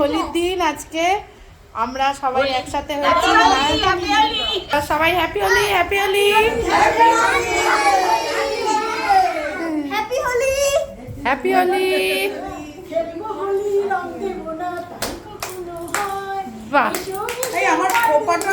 হোলির দিন আজকে আমরা সবাই একসাথে হয়েছি সবাই happy Holi happy Holi. Happy Holi. Happy Holi. বাহ। এই আমার খোপাটা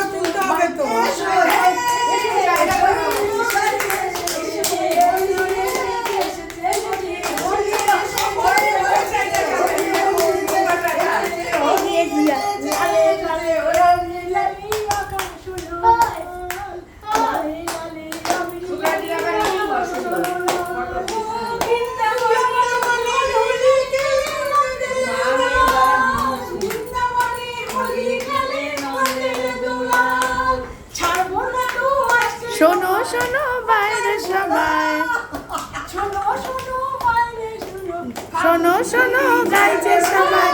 শোনো শোনো বাইরে সবাই। শোনো। শোনো গাইছে সবাই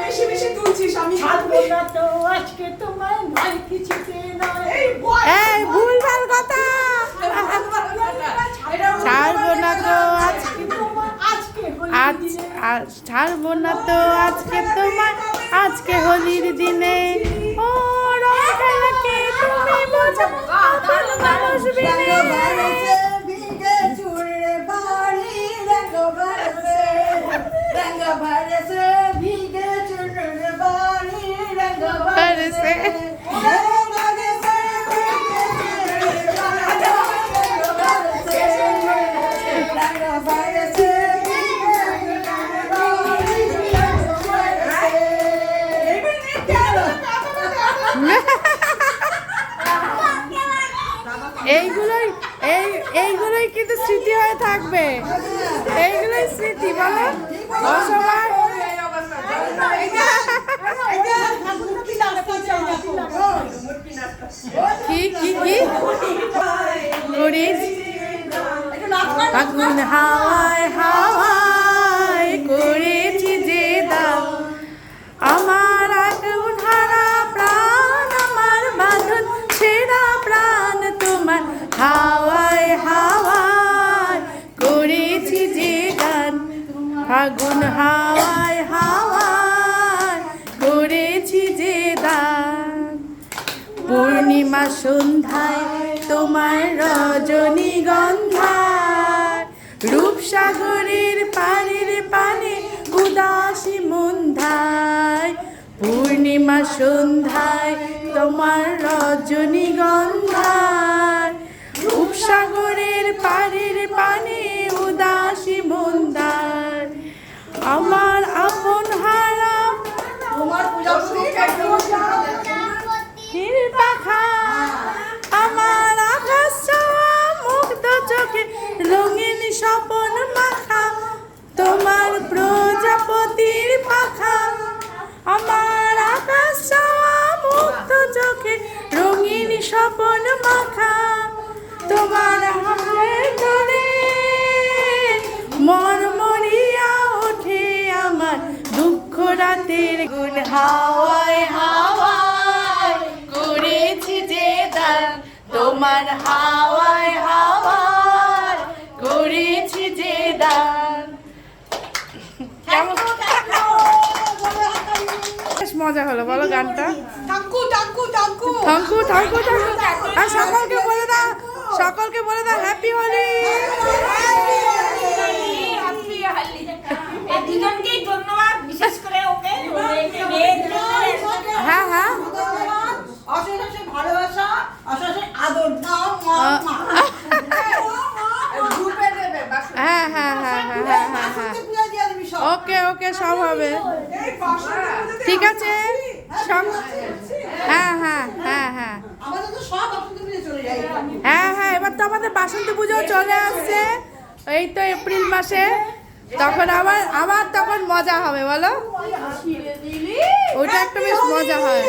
বেশি বেশি তুলছিস আমি আজকে তোমার নয় কিছুতে নয় এই বল এই ভুল ভালো কথা ছাড়বো না তো আজকে আজকে আজ আজ ছাড়বো না তো আজকে তোমার আজকে হোলির দিনে। ও রং খেলাকে তুমি বোঝো আপন এই এইগুলোই কিন্তু স্মৃতি হয়ে থাকবে। এইগুলোই স্মৃতি বলো। অসময় কি কি কি? হাওয়ায় হাওয়ায় হাওয়ায় হাওয়ায় করেছি যে গান। আগুন হাওয়ায় হাওয়ায় করেছি যে দান। পূর্ণিমা সন্ধ্যায় তোমার রজনীগন্ধায় রূপসাগরের পানির পানে উদাসী মন্ধায় পূর্ণিমা সন্ধ্যায় তোমার রজনীগন্ধায় রূপসাগরের পানির পানে উদাসী মন্দার। আমার আপন হারাম নীল পাখা আমার আকাশ মুগ্ধ চোখে রঙিন স্বপন মাখা তোমার প্রজাপতির পাখা। আমার আকাশ মুগ্ধ চোখে রঙিন স্বপন তোমার ওঠে আমার দুঃখ রাতের গুণ। হাওয়ায় হাওয়ায় করেছি যে দান। তোমার হাওয়ায় হাওয়ায় করেছি যে দান। মজা হলো বলো গানটা। টাঙ্কু টাঙ্কু টাঙ্কু thank you thank you thank you আর সকলকে বলে দাও সকলকে বলে দাও হ্যাপি হোলি হবে। ঠিক আছে? হ্যাঁ হ্যাঁ হ্যাঁ হ্যাঁ। হ্যাঁ হ্যাঁ এবার তো আমাদের বাসন্তী পুজো চলে আসছে। এই তো এপ্রিল মাসে। তখন আবার আবার তখন মজা হবে, বলো? ওটা একটা বেশ মজা হয়।